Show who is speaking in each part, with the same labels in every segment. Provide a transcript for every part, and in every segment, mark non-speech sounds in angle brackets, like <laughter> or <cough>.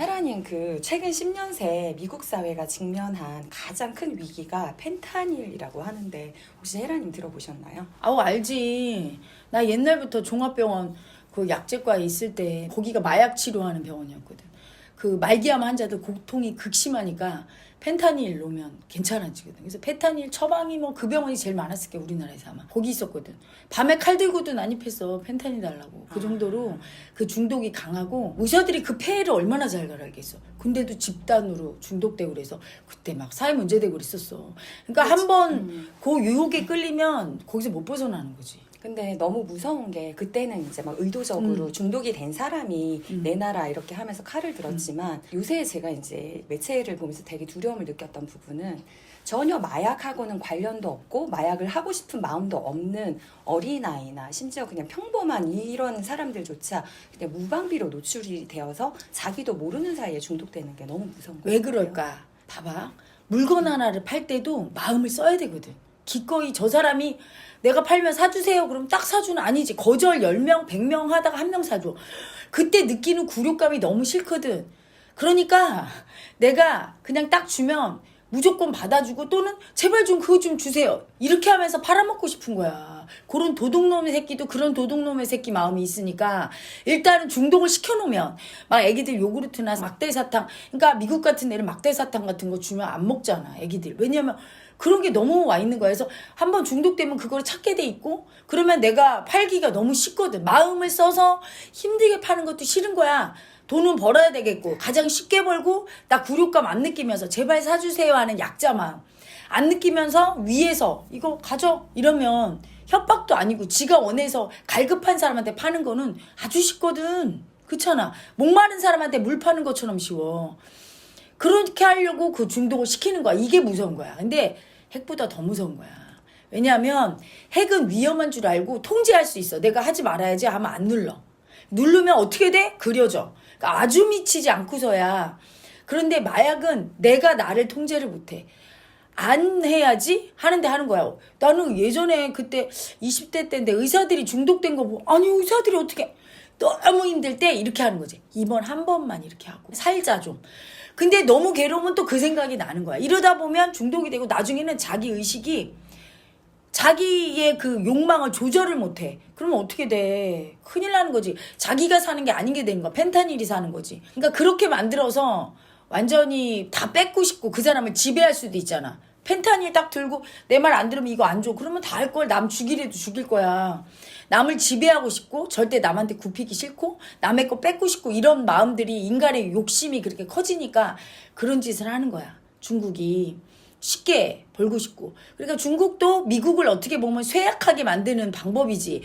Speaker 1: 헤라님 그 최근 10년 새 미국 사회가 직면한 가장 큰 위기가 펜타닐이라고 하는데 혹시 헤라님 들어보셨나요?
Speaker 2: 아우 알지. 나 옛날부터 종합병원 그 약제과에 있을 때 거기가 마약 치료하는 병원이었거든. 그 말기암 환자들 고통이 극심하니까 펜타닐 놓으면 괜찮아지거든. 그래서 펜타닐 처방이 뭐 그 병원이 제일 많았을 게 우리나라에서 아마 거기 있었거든. 밤에 칼 들고도 난입했어 펜타닐 달라고. 그 정도로 그 중독이 강하고 의사들이 그 폐해를 얼마나 잘 알겠어. 근데도 집단으로 중독되고 그래서 그때 막 사회 문제되고 그랬었어. 그러니까 한 번 그 유혹에 끌리면 거기서 못 벗어나는 거지.
Speaker 1: 근데 너무 무서운 게 그때는 이제 막 의도적으로
Speaker 2: 음.
Speaker 1: 중독이 된 사람이
Speaker 2: 음.
Speaker 1: 내놔라 이렇게 하면서 칼을 들었지만 요새 제가 이제 매체를 보면서 되게 두려움을 느꼈던 부분은 전혀 마약하고는 관련도 없고 마약을 하고 싶은 마음도 없는 어린아이나 심지어 그냥 평범한 이런 사람들조차 그냥 무방비로 노출이 되어서 자기도 모르는 사이에 중독되는 게 너무 무서운 거예요.
Speaker 2: 왜 그럴까? 봐봐. 물건 하나를 팔 때도 마음을 써야 되거든. 기꺼이 저 사람이 내가 팔면 사주세요. 그럼 딱 사주는 아니지. 거절 10명, 100명 하다가 한 명 사줘. 그때 느끼는 굴욕감이 너무 싫거든. 그러니까 내가 그냥 딱 주면 무조건 받아주고 또는 제발 좀 그거 좀 주세요. 이렇게 하면서 팔아먹고 싶은 거야. 그런 도둑놈의 새끼도 그런 도둑놈의 새끼 마음이 있으니까 일단은 중독을 시켜놓으면 막 애기들 요구르트나 막대사탕 그러니까 미국 같은 데는 막대사탕 같은 거 주면 안 먹잖아 애기들 왜냐면 그런 게 너무 와 있는 거야. 그래서 한번 중독되면 그걸 찾게 돼 있고 그러면 내가 팔기가 너무 쉽거든. 마음을 써서 힘들게 파는 것도 싫은 거야. 돈은 벌어야 되겠고 가장 쉽게 벌고 나 굴욕감 안 느끼면서 제발 사주세요 하는 약자 마음. 안 느끼면서 위에서 이거 가져. 이러면 협박도 아니고 지가 원해서 갈급한 사람한테 파는 거는 아주 쉽거든. 그렇잖아. 목마른 사람한테 물 파는 것처럼 쉬워 그렇게 하려고 그 중독을 시키는 거야 이게 무서운 거야 근데 핵보다 더 무서운 거야 왜냐하면 핵은 위험한 줄 알고 통제할 수 있어 내가 하지 말아야지 하면 안 눌러 누르면 어떻게 돼? 그려져. 그러니까 아주 미치지 않고서야. 그런데 마약은 내가 나를 통제를 못해. 안 해야지 하는데 하는 거야. 나는 예전에 그때 20대 때인데 의사들이 중독된 거 보고 아니 의사들이 어떻게 너무 힘들 때 이렇게 하는 거지. 이번 한 번만 이렇게 하고 살자 좀. 근데 너무 괴로우면 또 그 생각이 나는 거야. 이러다 보면 중독이 되고 나중에는 자기 의식이 자기의 그 욕망을 조절을 못해. 그러면 어떻게 돼? 큰일 나는 거지. 자기가 사는 게 아닌 게 되는 거야. 펜타닐이 사는 거지. 그러니까 그렇게 만들어서 완전히 다 뺏고 싶고 그 사람을 지배할 수도 있잖아. 펜타닐 딱 들고 내 말 안 들으면 이거 안 줘. 그러면 다 할 걸 남 죽이래도 죽일 거야. 남을 지배하고 싶고 절대 남한테 굽히기 싫고 남의 거 뺏고 싶고 이런 마음들이 인간의 욕심이 그렇게 커지니까 그런 짓을 하는 거야. 중국이. 쉽게 벌고 싶고. 그러니까 중국도 미국을 어떻게 보면 쇠약하게 만드는 방법이지.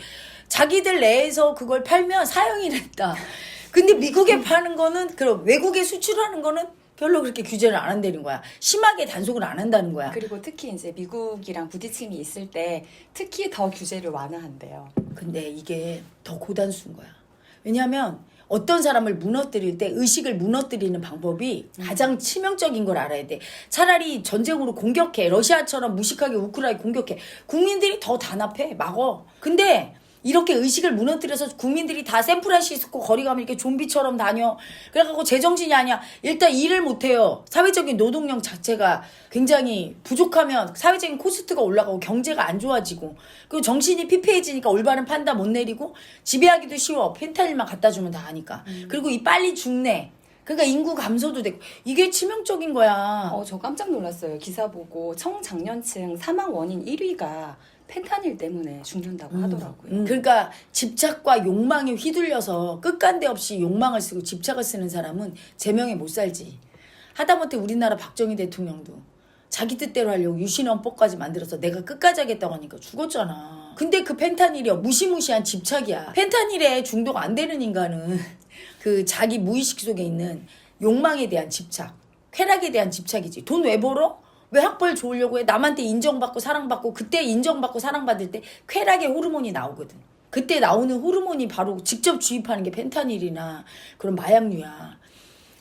Speaker 2: 자기들 내에서 그걸 팔면 사형이 냈다. 근데 미국에 파는 거는 그럼 외국에 수출하는 거는 별로 그렇게 규제를 안 한다는 거야. 심하게 단속을 안 한다는 거야.
Speaker 1: 그리고 특히 이제 미국이랑 부딪힘이 있을 때 특히 더 규제를 완화한대요.
Speaker 2: 근데 이게 더 고단수인 거야. 왜냐하면 어떤 사람을 무너뜨릴 때 의식을 무너뜨리는 방법이 가장 치명적인 걸 알아야 돼. 차라리 전쟁으로 공격해. 러시아처럼 무식하게 우크라이나 공격해. 국민들이 더 단합해. 막어. 근데 이렇게 의식을 무너뜨려서 국민들이 다 샌프란시스코 거리 가면 이렇게 좀비처럼 다녀. 그래갖고 제정신이 아니야. 일단 일을 못해요. 사회적인 노동력 자체가 굉장히 부족하면 사회적인 코스트가 올라가고 경제가 안 좋아지고 그리고 정신이 피폐해지니까 올바른 판단 못 내리고 지배하기도 쉬워. 펜타닐만 갖다 주면 다 하니까. 그리고 이 빨리 죽네. 그러니까 인구 감소도 되고 이게 치명적인 거야.
Speaker 1: 어, 저 깜짝 놀랐어요. 기사 보고 청장년층 사망 원인 1위가 펜타닐 때문에 죽는다고 하더라고요.
Speaker 2: 음, 그러니까 집착과 욕망에 휘둘려서 끝간데 없이 욕망을 쓰고 집착을 쓰는 사람은 제명에 못 살지. 하다못해 우리나라 박정희 대통령도 자기 뜻대로 하려고 유신헌법까지 만들어서 내가 끝까지 하겠다고 하니까 죽었잖아. 근데 그 펜타닐이 무시무시한 집착이야. 펜타닐에 중독 안 되는 인간은 <laughs> 그 자기 무의식 속에 있는 욕망에 대한 집착, 쾌락에 대한 집착이지. 돈 왜 벌어? 왜 학벌 좋으려고 해? 남한테 인정받고 사랑받고 그때 인정받고 사랑받을 때 쾌락의 호르몬이 나오거든. 그때 나오는 호르몬이 바로 직접 주입하는 게 펜타닐이나 그런 마약류야.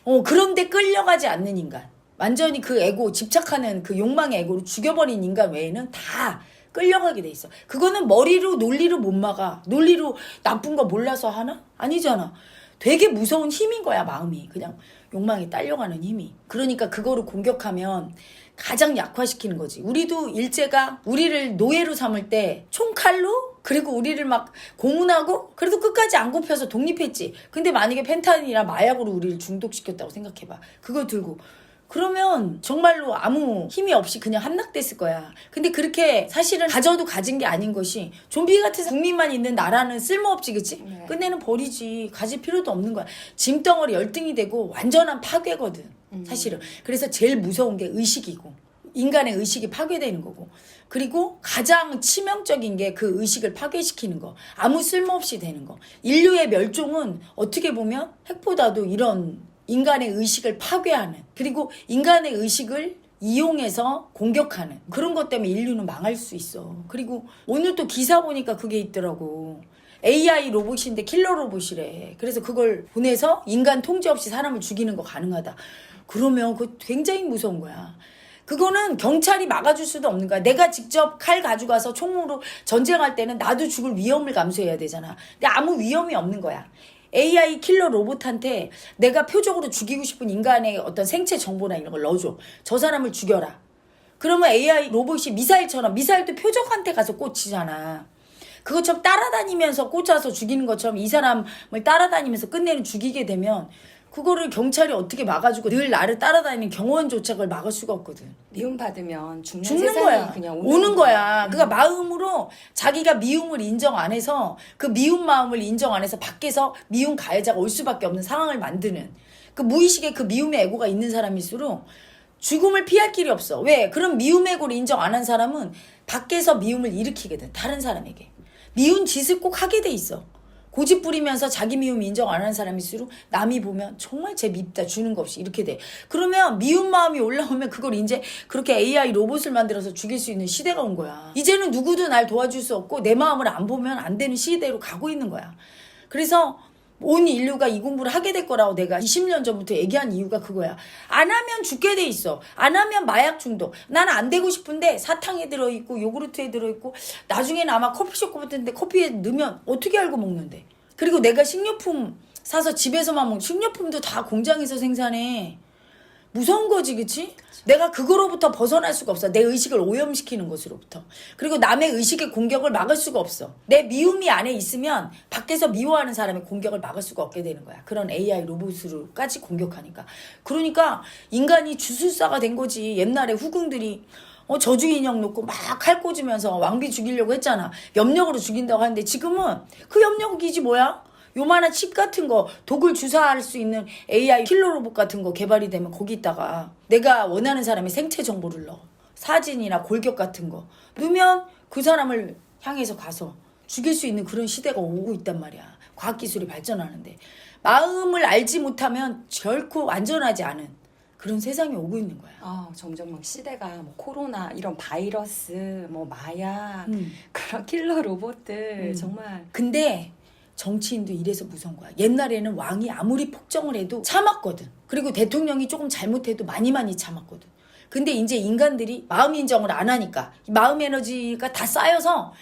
Speaker 2: 어, 그런데 끌려가지 않는 인간. 완전히 그 에고, 집착하는 그 욕망의 에고로 죽여버린 인간 외에는 다 끌려가게 돼 있어. 그거는 머리로, 논리로 못 막아. 논리로 나쁜 거 몰라서 하나? 아니잖아. 되게 무서운 힘인 거야 마음이 그냥 욕망에 딸려가는 힘이 그러니까 그거를 공격하면 가장 약화시키는 거지 우리도 일제가 우리를 노예로 삼을 때 총칼로 그리고 우리를 막 고문하고 그래도 끝까지 안 굽혀서 독립했지 근데 만약에 펜타닌이나 마약으로 우리를 중독시켰다고 생각해봐 그거 들고 그러면 정말로 아무 힘이 없이 그냥 함락됐을 거야. 근데 그렇게 사실은 가져도 가진 게 아닌 것이 좀비 같은 국민만 있는 나라는 쓸모없지, 그치?
Speaker 1: 네.
Speaker 2: 끝내는 버리지. 가질 필요도 없는 거야. 짐덩어리 열등이 되고 완전한 파괴거든. 사실은. 그래서 제일 무서운 게 의식이고. 인간의 의식이 파괴되는 거고. 그리고 가장 치명적인 게 그 의식을 파괴시키는 거. 아무 쓸모없이 되는 거. 인류의 멸종은 어떻게 보면 핵보다도 이런 인간의 의식을 파괴하는 그리고 인간의 의식을 이용해서 공격하는 그런 것 때문에 인류는 망할 수 있어. 그리고 오늘 또 기사 보니까 그게 있더라고. AI 로봇인데 킬러 로봇이래. 그래서 그걸 보내서 인간 통제 없이 사람을 죽이는 거 가능하다. 그러면 그거 굉장히 무서운 거야. 그거는 경찰이 막아줄 수도 없는 거야. 내가 직접 칼 가져가서 총으로 전쟁할 때는 나도 죽을 위험을 감수해야 되잖아. 근데 아무 위험이 없는 거야. AI 킬러 로봇한테 내가 표적으로 죽이고 싶은 인간의 어떤 생체 정보나 이런 걸 넣어줘. 저 사람을 죽여라. 그러면 AI 로봇이 미사일처럼 미사일도 표적한테 가서 꽂히잖아. 그것처럼 따라다니면서 꽂아서 죽이는 것처럼 이 사람을 따라다니면서 끝내는 죽이게 되면 그거를 경찰이 어떻게 막아주고 늘 나를 따라다니는 경호원조차 그걸 막을 수가 없거든.
Speaker 1: 미움 받으면 죽는,
Speaker 2: 죽는 거야.
Speaker 1: 그냥
Speaker 2: 오는,
Speaker 1: 오는,
Speaker 2: 거야. 그러니까 마음으로 자기가 미움을 인정 안 해서 그 미움 마음을 인정 안 해서 밖에서 미움 가해자가 올 수밖에 없는 상황을 만드는 그 무의식에 그 미움의 애고가 있는 사람일수록 죽음을 피할 길이 없어. 왜? 그런 미움의 애고를 인정 안 한 사람은 밖에서 미움을 일으키거든. 다른 사람에게. 미운 짓을 꼭 하게 돼 있어. 고집 부리면서 자기 미움 인정 안 하는 사람일수록 남이 보면 정말 쟤 밉다 주는 거 없이 이렇게 돼. 그러면 미운 마음이 올라오면 그걸 이제 그렇게 AI 로봇을 만들어서 죽일 수 있는 시대가 온 거야. 이제는 누구도 날 도와줄 수 없고 내 마음을 안 보면 안 되는 시대로 가고 있는 거야. 그래서 온 인류가 이 공부를 하게 될 거라고 내가 20년 전부터 얘기한 이유가 그거야. 안 하면 죽게 돼 있어. 안 하면 마약 중독. 나는 안 되고 싶은데 사탕에 들어있고 요구르트에 들어있고 나중에는 아마 커피숍 같은데 커피에 넣으면 어떻게 알고 먹는데. 그리고 내가 식료품 사서 집에서만 먹 식료품도 다 공장에서 생산해. 무서운 거지, 그치? 내가 그거로부터 벗어날 수가 없어. 내 의식을 오염시키는 것으로부터. 그리고 남의 의식의 공격을 막을 수가 없어. 내 미움이 안에 있으면 밖에서 미워하는 사람의 공격을 막을 수가 없게 되는 거야. 그런 AI 로봇으로까지 공격하니까. 그러니까 인간이 주술사가 된 거지. 옛날에 후궁들이 어, 저주 인형 놓고 막 칼 꽂으면서 왕비 죽이려고 했잖아. 염력으로 죽인다고 하는데 지금은 그 염력이지 뭐야? 요만한 칩 같은 거 독을 주사할 수 있는 AI 킬러 로봇 같은 거 개발이 되면 거기다가 내가 원하는 사람의 생체 정보를 넣어. 사진이나 골격 같은 거. 넣으면 그 사람을 향해서 가서 죽일 수 있는 그런 시대가 오고 있단 말이야. 과학기술이 발전하는데. 마음을 알지 못하면 결코 안전하지 않은 그런 세상이 오고 있는 거야.
Speaker 1: 아, 점점 막 시대가 뭐 코로나 이런 바이러스, 뭐 마약
Speaker 2: 음.
Speaker 1: 그런 킬러 로봇들
Speaker 2: 음.
Speaker 1: 정말.
Speaker 2: 근데 정치인도 이래서 무서운 거야. 옛날에는 왕이 아무리 폭정을 해도 참았거든. 그리고 대통령이 조금 잘못해도 많이 많이 참았거든. 근데 이제 인간들이 마음 인정을 안 하니까 이 마음 에너지가 다 쌓여서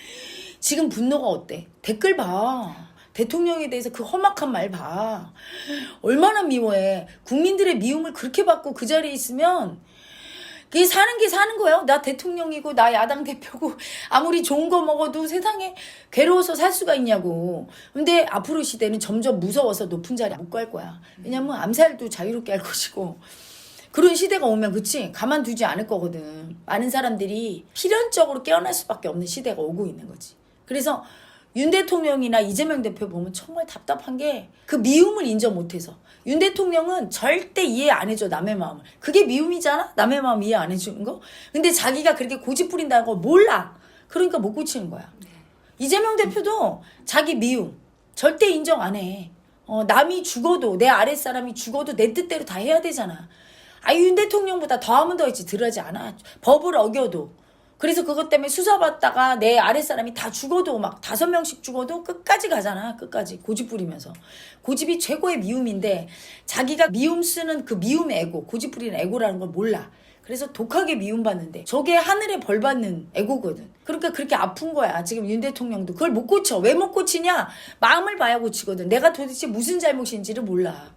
Speaker 2: 지금 분노가 어때? 댓글 봐. 대통령에 대해서 그 험악한 말 봐. 얼마나 미워해. 국민들의 미움을 그렇게 받고 그 자리에 있으면 그게 사는 게 사는 거예요. 나 대통령이고 나 야당 대표고 <laughs> 아무리 좋은 거 먹어도 세상에 괴로워서 살 수가 있냐고. 근데 앞으로 시대는 점점 무서워서 높은 자리 못 갈 거야. 왜냐면 암살도 자유롭게 할 것이고. 그런 시대가 오면 그치 가만두지 않을 거거든. 많은 사람들이 필연적으로 깨어날 수밖에 없는 시대가 오고 있는 거지. 그래서 윤 대통령이나 이재명 대표 보면 정말 답답한 게 그 미움을 인정 못해서. 윤 대통령은 절대 이해 안 해줘 남의 마음을. 그게 미움이잖아? 남의 마음 이해 안 해주는 거? 근데 자기가 그렇게 고집 부린다는 걸 몰라. 그러니까 못 고치는 거야. 이재명 대표도 자기 미움 절대 인정 안해. 어, 남이 죽어도 내 아랫사람이 죽어도 내 뜻대로 다 해야 되잖아. 아윤 대통령보다 더하면 더했지 덜하지 않아. 법을 어겨도 그래서 그것 때문에 수사받다가 내 아랫사람이 다 죽어도 막 다섯 명씩 죽어도 끝까지 가잖아. 끝까지. 고집 부리면서. 고집이 최고의 미움인데 자기가 미움 쓰는 그 미움의 애고, 고집 부리는 애고라는 걸 몰라. 그래서 독하게 미움받는데 저게 하늘에 벌 받는 애고거든. 그러니까 그렇게 아픈 거야. 지금 윤 대통령도 그걸 못 고쳐. 왜 못 고치냐? 마음을 봐야 고치거든. 내가 도대체 무슨 잘못인지를 몰라.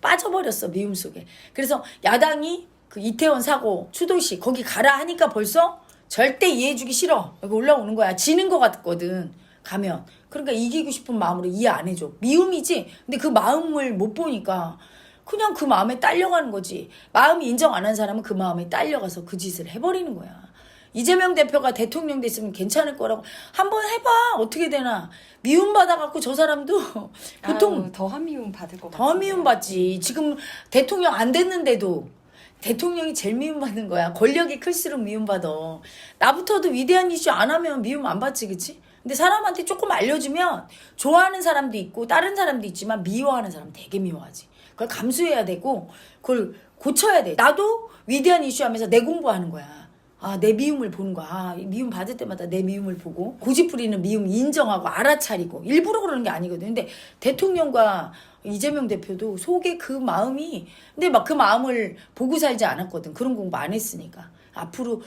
Speaker 2: 빠져버렸어 미움 속에. 그래서 야당이 그 이태원 사고 추도시 거기 가라 하니까 벌써 절대 이해해주기 싫어. 여기 올라오는 거야. 지는 것 같거든. 가면. 그러니까 이기고 싶은 마음으로 이해 안 해줘. 미움이지. 근데 그 마음을 못 보니까 그냥 그 마음에 딸려가는 거지. 마음이 인정 안 한 사람은 그 마음에 딸려가서 그 짓을 해버리는 거야. 이재명 대표가 대통령 됐으면 괜찮을 거라고 한번 해봐. 어떻게 되나. 미움 받아갖고 저 사람도 <laughs> 보통
Speaker 1: 아유, 더한 미움 받을
Speaker 2: 것더
Speaker 1: 같아요.
Speaker 2: 미움 받지. 지금 대통령 안 됐는데도 대통령이 제일 미움받는 거야. 권력이 클수록 미움받아. 나부터도 위대한 이슈 안 하면 미움 안 받지, 그치? 근데 사람한테 조금 알려주면 좋아하는 사람도 있고 다른 사람도 있지만 미워하는 사람 되게 미워하지. 그걸 감수해야 되고 그걸 고쳐야 돼. 나도 위대한 이슈 하면서 내 공부하는 거야. 아, 내 미움을 보는 거야. 아, 이 미움 받을 때마다 내 미움을 보고 고집부리는 미움 인정하고 알아차리고 일부러 그러는 게 아니거든. 근데 대통령과 이재명 대표도 속에 그 마음이 근데 막 그 마음을 보고 살지 않았거든. 그런 공부 안 했으니까. 앞으로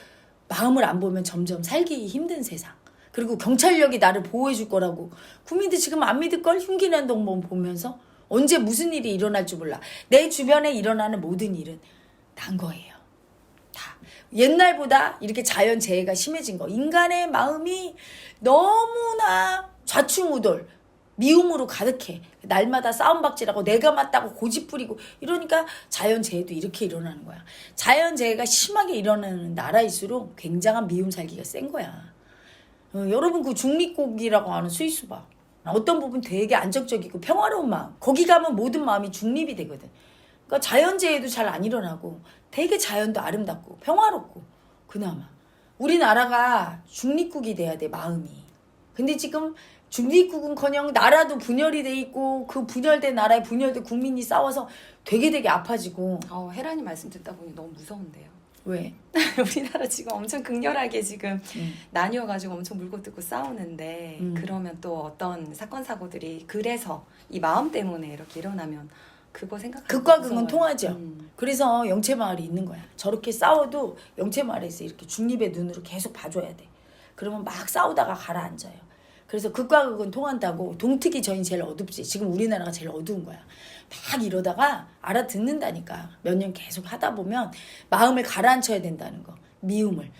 Speaker 2: 마음을 안 보면 점점 살기 힘든 세상. 그리고 경찰력이 나를 보호해 줄 거라고 국민들 지금 안 믿을 걸 흉기난 동범 보면서 언제 무슨 일이 일어날 줄 몰라. 내 주변에 일어나는 모든 일은 난 거예요. 다 옛날보다 이렇게 자연 재해가 심해진 거. 인간의 마음이 너무나 좌충우돌 미움으로 가득해. 날마다 싸움박질하고 내가 맞다고 고집부리고 이러니까 자연 재해도 이렇게 일어나는 거야. 자연 재해가 심하게 일어나는 나라일수록 굉장한 미움 살기가 센 거야. 어, 여러분 그 중립국이라고 하는 스위스 봐. 어떤 부분 되게 안정적이고 평화로운 마음. 거기 가면 모든 마음이 중립이 되거든. 그러니까 자연재해도 잘 안 일어나고 되게 자연도 아름답고 평화롭고 그나마 우리나라가 중립국이 돼야 돼 마음이. 근데 지금 중립국은커녕 나라도 분열이 돼 있고 그 분열된 나라에 분열된 국민이 싸워서 되게 되게 아파지고
Speaker 1: 어, 혜란이 말씀 듣다 보니 너무 무서운데요.
Speaker 2: 왜? <laughs>
Speaker 1: 우리나라 지금 엄청 극렬하게 지금
Speaker 2: 음.
Speaker 1: 나뉘어가지고 엄청 물고 뜯고 싸우는데
Speaker 2: 음.
Speaker 1: 그러면 또 어떤 사건 사고들이 그래서 이 마음 때문에 이렇게 일어나면 그거 생각
Speaker 2: 극과 극은 통하죠. 그래서 영채마을이 있는 거야. 저렇게 싸워도 영채마을에서 이렇게 중립의 눈으로 계속 봐줘야 돼. 그러면 막 싸우다가 가라앉아요. 그래서 극과 극은 통한다고 동특이 저희 제일 어둡지. 지금 우리나라가 제일 어두운 거야. 막 이러다가 알아듣는다니까. 몇 년 계속 하다 보면 마음을 가라앉혀야 된다는 거. 미움을.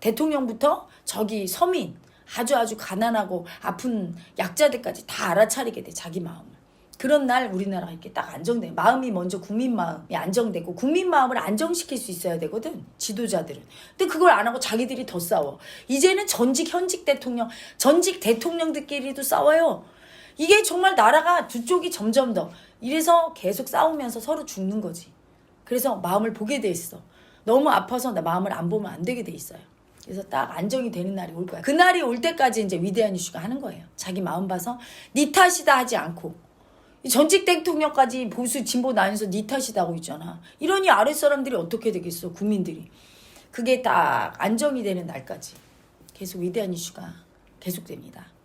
Speaker 2: 대통령부터 저기 서민, 아주 아주 가난하고 아픈 약자들까지 다 알아차리게 돼. 자기 마음을. 그런 날 우리나라가 이렇게 딱 안정돼. 마음이 먼저 국민 마음이 안정되고 국민 마음을 안정시킬 수 있어야 되거든. 지도자들은. 근데 그걸 안 하고 자기들이 더 싸워. 이제는 전직 현직 대통령, 전직 대통령들끼리도 싸워요. 이게 정말 나라가 두 쪽이 점점 더 이래서 계속 싸우면서 서로 죽는 거지. 그래서 마음을 보게 돼 있어. 너무 아파서 나 마음을 안 보면 안 되게 돼 있어요. 그래서 딱 안정이 되는 날이 올 거야. 그 날이 올 때까지 이제 위대한 이슈가 하는 거예요. 자기 마음 봐서 네 탓이다 하지 않고 이 전직 대통령까지 보수 진보 나뉘어서 네 탓이다 하고 있잖아. 이러니 아랫사람들이 어떻게 되겠어, 국민들이. 그게 딱 안정이 되는 날까지 계속 위대한 이슈가 계속됩니다.